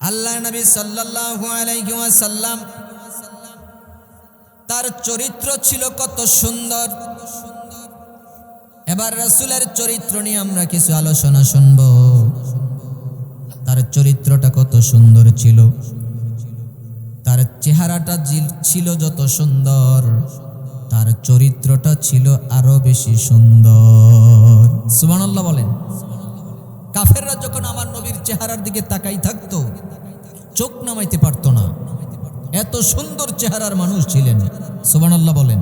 আল্লাহ নবী সাল্লাল্লাহু আলাইহি ওয়াসাল্লাম তার চরিত্র ছিল কত সুন্দর। এবার রাসূলের চরিত্র নিয়ে আমরা কিছু আলোচনা শুনব। তার চরিত্রটা কত সুন্দর ছিল। তার চেহারাটা ছিল যত সুন্দর। তার চরিত্রটা ছিল আরও বেশি সুন্দর। সুবহানাল্লাহ বলেন। কাফেররা যখন আমার নবীর চেহারার দিকে তাকাই থাকতো, চোখ নামাইতে পারতো না। এত সুন্দর চেহারার মানুষ ছিলেন। সুবহানাল্লাহ বলেন।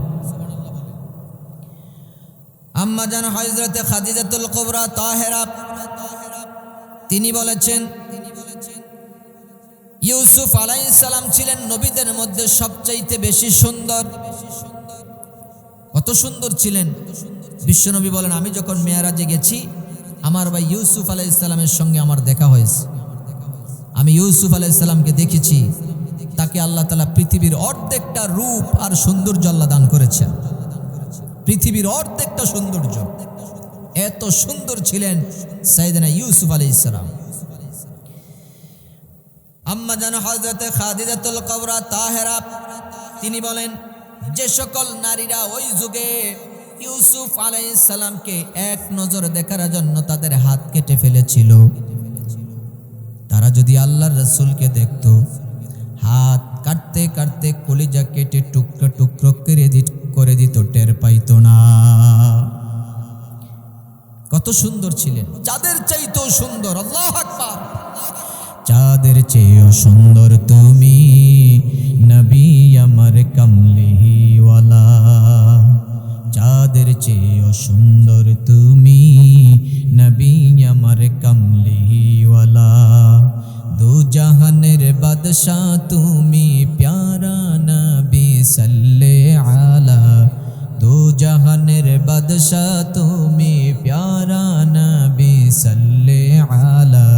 আম্মা জান হযরতে খাদিজাতুল কুবরা তাহেরা, তিনি বলেছেন, ইউসুফ আলাইহিস সালাম ছিলেন নবীদের মধ্যে সবচাইতে বেশি সুন্দর। কত সুন্দর ছিলেন। বিশ্বনবী বলেন, আমি যখন মেয়ারাজে গেছি আমার ভাই ইউসুফ আলাইহিস সালামের সঙ্গে আমার দেখা হয়েছে। আমি ইউসুফ আলাইহিস সালামকে দেখেছি। তাকে আল্লাহ তালা পৃথিবীর অর্ধেকটা রূপ আর সৌন্দর্য আল্লাহ দান করেছেন। পৃথিবীর অর্ধেকটা সৌন্দর্য। এত সুন্দর ছিলেন সাইদানা ইউসুফ আলাইহিস সালাম। আম্মা জান হজরতে খাদিজাতুল কবরা তাহেরা, তিনি বলেন, যে সকল নারীরা ওই যুগে ইউসুফ আলাইহিস সালামকে এক নজর দেখার জন্য তাদের হাত কেটে ফেলেছিল। তারা যদি আল্লাহর রসুলকে দেখত, হাত কাটতে কাটতে কলিজা কেটে টুকরো টুকরো করে দিত করে দিত, টের পাইতো না। কত সুন্দর ছিলেন। যাদের চাইতো সুন্দর, আল্লাহ আকবার। চাঁদের চেয়েও সুন্দর তুমি, নবী আমার কামলিহিওয়ালা। চাঁদের চেয়েও সুন্দর তুমি, নবী আমার কামলিহিওয়ালা দু জাহানের বাদশাহ তুমি, প্যারা নবী সাল্লে আলা দু জাহানের বাদশাহ তুমি, প্যারা নবী সাল্লে আলা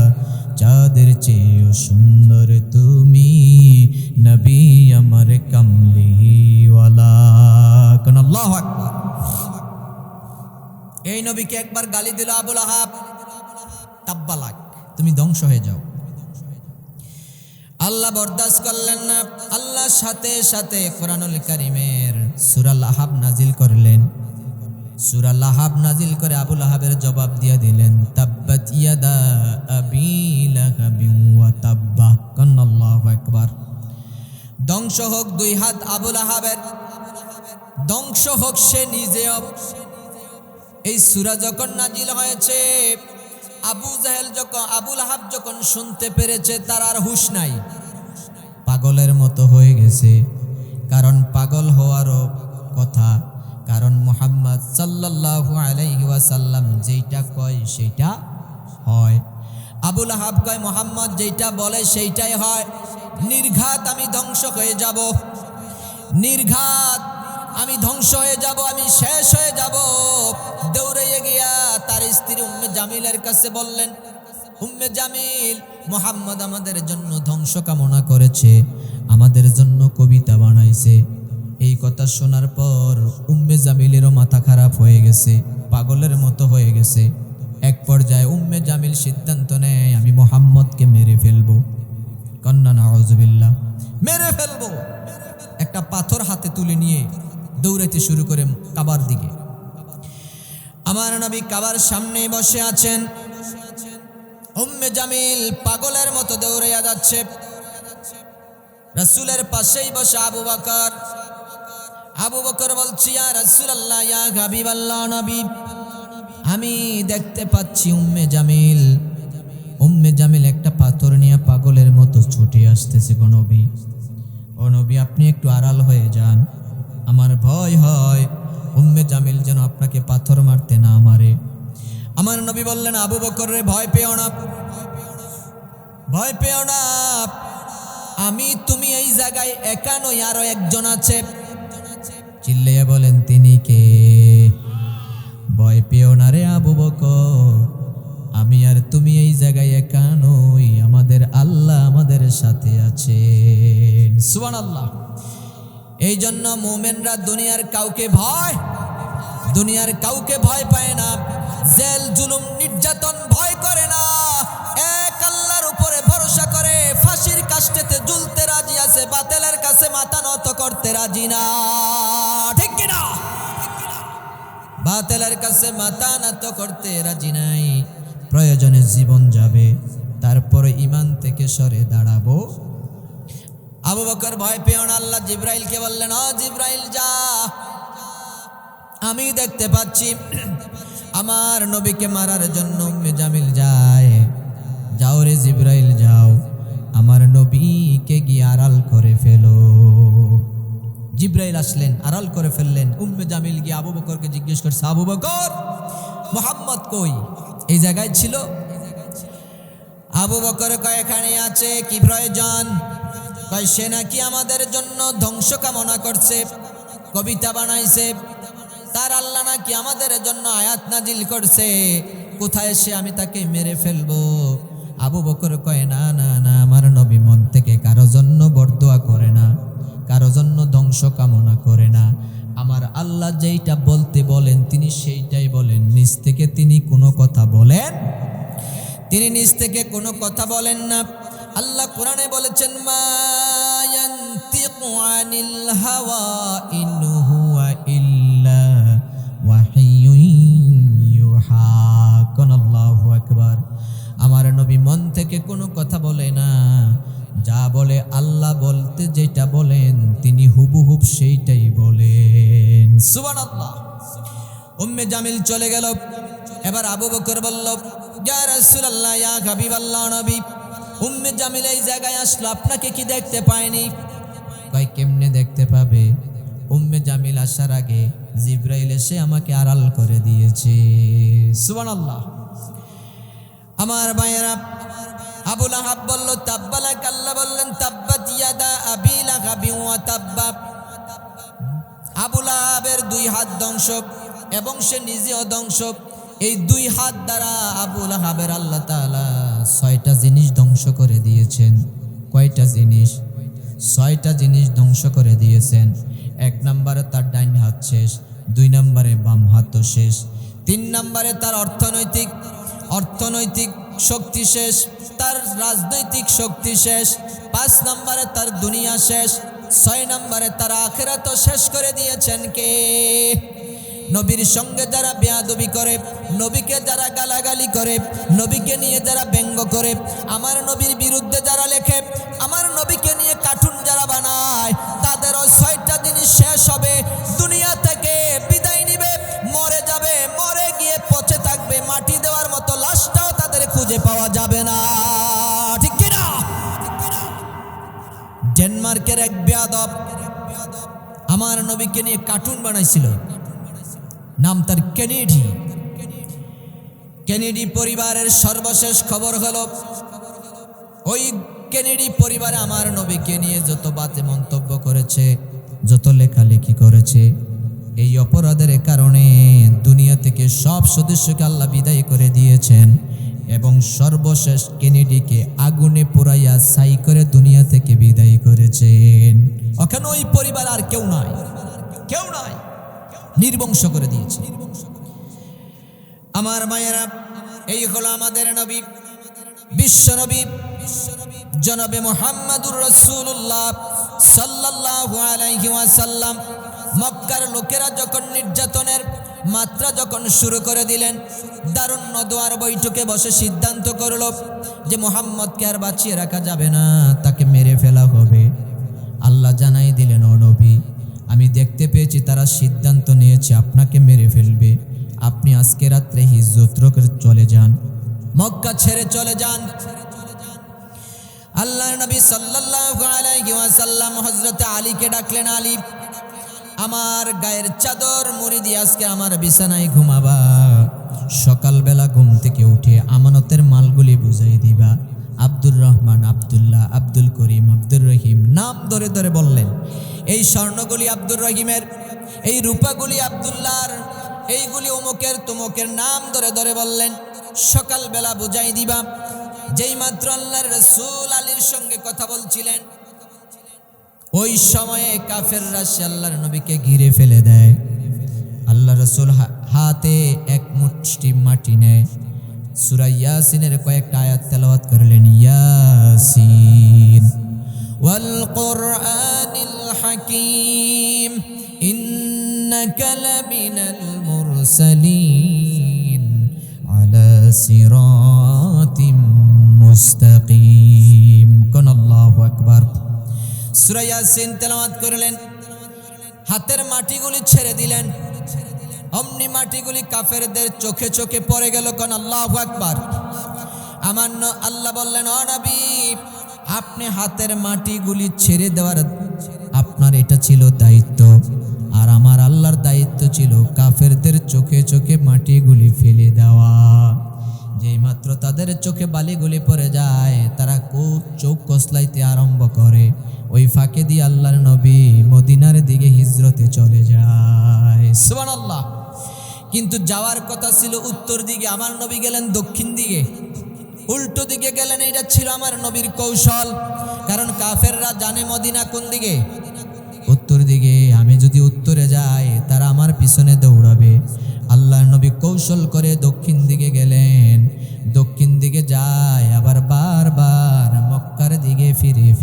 চাঁদের চেয়েও সুন্দর তুমি, নবী আমার কামলিওয়ালা। কোন আল্লাহ আকবার। এই নবীকে একবার গালি দিল আবুল আহাব, তাব্বালাক, তুমি ধ্বংস হয়ে যাও। আল্লাহ বরদাস্ত করলেন না, আল্লাহ সাথে সাথে কোরআনুল কারিমের সুরাল আহাব নাজিল করলেন। সুরা লাহাব নাজিল করে আবুল আহাবের জবাব দিয়ে দিলেন, তাব্বাত ইয়াদা আবি লাহাবিন ওয়া তাব্বা, কান্নাল্লাহু আকবার। ধ্বংস হোক দুই হাত আবুল আহাবের, ধ্বংস হোক সে নিজেও। এই সুরা যখন নাজিল হয়েছে, আবু জাহেল যখন আবুল আহাব যখন শুনতে পেরেছে, তার আর হুশ নাই। পাগলের মতো হয়ে গেছে। কারণ পাগল হওয়ারও কথা। কারণ মোহাম্মদ সাল্লাল্লাহু আলাইহি ওয়াসাল্লাম যেইটা কয়, সেইটা হয়। আবুল আহাব কয়, মোহাম্মদ, যেইটা বলে, সেইটাই হয়। নির্ঘাত আমি ধ্বংস হয়ে যাব। নির্ঘাত আমি ধ্বংস হয়ে যাব, আমি শেষ হয়ে যাব। দৌড়ে গিয়া তার স্ত্রী উম্মে জামিলের কাছে বললেন, উম্মে জামিল, মোহাম্মদ আমাদের জন্য ধ্বংস কামনা করেছে, আমাদের জন্য কবিতা বানাইছে। এই কথা শোনার পর উম্মে জামিলেরও মাথা খারাপ হয়ে গেছে, পাগলের মতো হয়ে গেছে। এক পর্যায়ে উম্মে জামিল সিদ্ধান্ত নেয়, আমি মোহাম্মদকে মেরে ফেলব। কন্যা, নাউজুবিল্লাহ, মেরে ফেলব। একটা পাথর হাতে তুলে নিয়ে দৌড়াইতে শুরু করে কাবার দিকে। আমার নবী কাবার সামনে বসে আছেন। উম্মে জামিল পাগলের মতো দৌড়াইয়া যাচ্ছে। রাসূলের পাশেই বসে আবু বকর। আবু বকর বলছি, ইয়া রাসূলুল্লাহ, ইয়া হাবিবাল্লাহ নবী, আমি দেখতে পাচ্ছি উম্মে জামিল। উম্মে জামিল একটা পাথর নিয়ে পাগলের মতো ছুটে আসতেছে গো নবী। ও নবী, আপনি একটু আড়াল হয়ে যান। আমার ভয় হয়। উম্মে জামিল যেন আপনাকে পাথর মারতে না মারে। আমার নবী বললেন, আবু বকর ভয় পেও না। ভয় পেও না। আমি তুমি এই জায়গায় একা নই, আরও একজন আছে। চিল্লাইয়া বলেন, তিনি কে? ভয় পেও না রে আবু বকর। আমি আর তুমি এই জায়গায় একা নই। আমাদের আল্লাহ আমাদের সাথে আছেন। সুবান আল্লাহ এই জন্য মোমেনরা দুনিয়ার কাউকে ভয়, দুনিয়ার কাউকে ভয় পায় না। জেল, জুলুম, নির্যাতন ভয় করে না। এক আল্লাহর উপরে ভরসা করে ফাঁসির কাষ্টেতে জুলতে রাজি আছে, বাতেলের কাছে মাথা নত করতে রাজি না। ঠিক কিনা? বাতেলের কাছে মাথা নত করতে রাজি নাই। প্রয়োজনে জীবন যাবে, তারপরে ইমান থেকে সরে দাঁড়াবো। আবু বকর ভয় পেও না, আল্লাহ জিব্রাইলকে বললেন, ও জিব্রাইল, যা। আমি দেখতে পাচ্ছি আমার নবীকে মারার জন্য উম্মে জামিল যায়। যাও রে জিব্রাইল, যাও। আমার নবীকে গিয়ে আড়াল করে ফেলো। জিব্রাইল আসলেন, আড়াল করে ফেললেন। উম্মে জামিল গিয়ে আবু বকরকে জিজ্ঞেস করছে, আবু বকর, মোহাম্মদ কই? এই জায়গায় ছিল। আবু বকর কয় এখানে আছে, কি প্রয়োজন? কয়, সে নাকি আমাদের জন্য ধ্বংস কামনা করছে, কবিতা বানাইছে, তার আল্লাহ নাকি আমাদের জন্য আয়াত নাজিল করছে, কোথায় সে আমি তাকে মেরে ফেলব? আবু বকর কয়, না না না, আমার নবী মন থেকে কারও জন্য বরদোয়া করে না, কারও জন্য ধ্বংস কামনা করে না। আমার আল্লাহ যেইটা বলতে বলেন, তিনি সেইটাই বলেন। নিজ থেকে তিনি কোনো কথা বলেন, তিনি নিজ থেকে কোনো কথা বলেন না। আল্লাহ কোরআনে বলেছেন হুয়া ইল্লা আল্লাহু আমার নবী মন থেকে কোনো কথা বলে না। যা বলে আল্লাহ বলতে যেটা বলেন, তিনি হুবহুব সেইটাই বলেন। সুবহানাল্লাহ। উম্মে জামিল চলে গেল। এবার আবু বকর বলল, ইয়া রাসূলুল্লাহ নবী উম্মে জামিল এই জায়গায় আসলো, আপনাকে কি দেখতে পায়নি ভাই কেমনে দেখতে পাবে? উম্মে জামিল আসার আগে জিব্রাইল এসে আমাকে আড়াল করে দিয়েছে। সুবহানাল্লাহ। আমার ভাইয়েরা আবুল আহাব বলল তাব্বালা কাল্লা বললেন, তাব্বাত ইয়াদা আবি লাহাবি ওয়া তাব্বা। আবুল আহাবের দুই হাত ধ্বংস এবং সে নিজেও ধ্বংস এই দুই হাত দ্বারা আবুল আহাবের আল্লাহ তাআলা ছয়টা জিনিস ধ্বংস করে দিয়েছেন। কয়টা জিনিস? ছয়টা জিনিস ধ্বংস করে দিয়েছেন। এক নম্বরে তার ডাইন হাত শেষ, দুই নম্বরে বাম হাতও শেষ, তিন নম্বরে তার অর্থনৈতিক অর্থনৈতিক শক্তি শেষ, তার রাজনৈতিক শক্তি শেষ, পাঁচ নম্বরে তার দুনিয়া শেষ, ছয় নম্বরে তার আখেরাত শেষ করে দিয়েছেন কে? নবীর সঙ্গে যারা বেয়াদবি করে, নবীকে যারা গালাগালি করে, নবীকে নিয়ে যারা ব্যঙ্গ করে, আমার নবীর বিরুদ্ধে যারা লেখে, আমার নবীকে নিয়ে কার্টুন যারা বানায় তাদেরও ছয়টা জিনিস শেষ হবে। দুনিয়া থেকে বিদায় নিবে, মরে যাবে, মরে গিয়ে পচে থাকবে, মাটি দেওয়ার মতো লাশটাও তাদের খুঁজে পাওয়া যাবে না। ঠিক কিনা ডেনমার্কের এক বেয়াদব আমার নবীকে নিয়ে কার্টুন বানাইছিল। নাম তার কেনেডি। কেনেডি পরিবারের সর্বশেষ খবর হল, ওই কেনেডি পরিবারে আমার নবীকে নিয়ে যত বাতে মন্তব্য করেছে, যত লেখালেখি করেছে, এই অপরাধের কারণে দুনিয়া থেকে সব সদস্যকে আল্লাহ বিদায় করে দিয়েছেন এবং সর্বশেষ কেনেডিকে আগুনে পোড়াইয়া ছাই করে দুনিয়া থেকে বিদায় করেছেন। ওখানে ওই পরিবার আর কেউ নাই কেউ নাই। নির্বংশ করে দিয়েছে। আমার মায়েরা, এই হলো আমাদের নবী, বিশ্ব নবী, জনবে মোহাম্মদুর রসুল্লাহ সাল্লাল্লাহু আলাইহি ওয়াসাল্লাম। মক্কার লোকেরা যখন নির্যাতনের মাত্রা যখন শুরু করে দিলেন, দারুণ নদোয়ার বৈঠকে বসে সিদ্ধান্ত করল যে মোহাম্মদকে আর বাঁচিয়ে রাখা যাবে না, তাকে মেরে ফেলা হবে। আল্লাহ জানাই দিলেন, ও নবী আমি দেখতে পেয়েছি তারা সিদ্ধান্ত নিয়েছে আপনাকে মেরে ফেলবে। আপনি আজকে রাত্রে হিজরত করে চলে যান। মক্কা ছেড়ে চলে যান। আল্লাহর নবী সাল্লাল্লাহু হযরতে আলীকে ডাকলেন, আলী, আমার গায়ের চাদর মুড়ি দিয়ে আজকে আমার বিছানায় ঘুমাবা। সকালবেলা ঘুম থেকে উঠে আমানতের মালগুলি বুঝাই দিবা। আব্দুর রহমান, আব্দুল্লাহ, আব্দুল করিম, আব্দুর রহিম নাম ধরে ধরে বললেন এই স্বর্ণগুলি আব্দুর রহিমের, এই রূপাগুলি আব্দুল্লাহর, এইগুলি অমুকের তুমুকের নাম ধরে ধরে বললেন, সকালবেলা বুঝাই দিবা। যেই মাত্র আল্লাহর রসুল আলীর সঙ্গে কথা বলছিলেন, ওই সময়ে কাফের রাশি আল্লাহর নবীকে ঘিরে ফেলে দেয়। আল্লাহ রসুল হাতে এক মুষ্টি মাটি নেয়। সুরা ইয়াসিনের কয়েকটা আয়াত তেলাওয়াত করলেন, ইয়াসিন, ওয়াল কোরআনিল হাকিম। ইন্নাকা লামিনাল মুরসালিন আলা সিরাতিম মুস্তাকিম। কোন আল্লাহু আকবার। সূরা ইয়াসিন তেলাওয়াত করলেন। হাতের মাটিগুলি ছেড়ে দিলেন। অমনি মাটিগুলি কাফেরদের চোখে চোখে পড়ে গেল, কোন আল্লাহু আকবার। আমার আল্লাহ বললেন অনাবি আপনি হাতের মাটিগুলি ছেড়ে দেওয়ার আপনার এটা ছিল দায়িত্ব। আর আমার আল্লাহর দায়িত্ব ছিল কাফেরদের চোখে চোখে মাটিগুলি ফেলে দেওয়া। যেই মাত্র তাদের চোখে বালিগুলি পড়ে যায়, তারা খুব চোখ কসলাইতে আরম্ভ করে। ওই ফাঁকে দিয়ে আল্লাহর নবী মদিনার দিকে হিজরতে চলে যায়। সুবহানাল্লাহ। কিন্তু যাওয়ার কথা ছিল উত্তর দিকে। আমার নবী গেলেন দক্ষিণ দিকে। উল্টো দিকে গেলেন, এটা ছিল আমার নবীর কৌশল। কারণ কাফেররা জানে মদিনা কোন দিকে? উত্তর দিকে। আমি যদি উত্তরে যাই, তারা আমার পিছনে দৌড়াবে। আল্লাহর নবী কৌশল করে দক্ষিণ দিকে গেলেন। দক্ষিণ দিকে যায়, আবার বারবার মক্কার দিকে ফিরে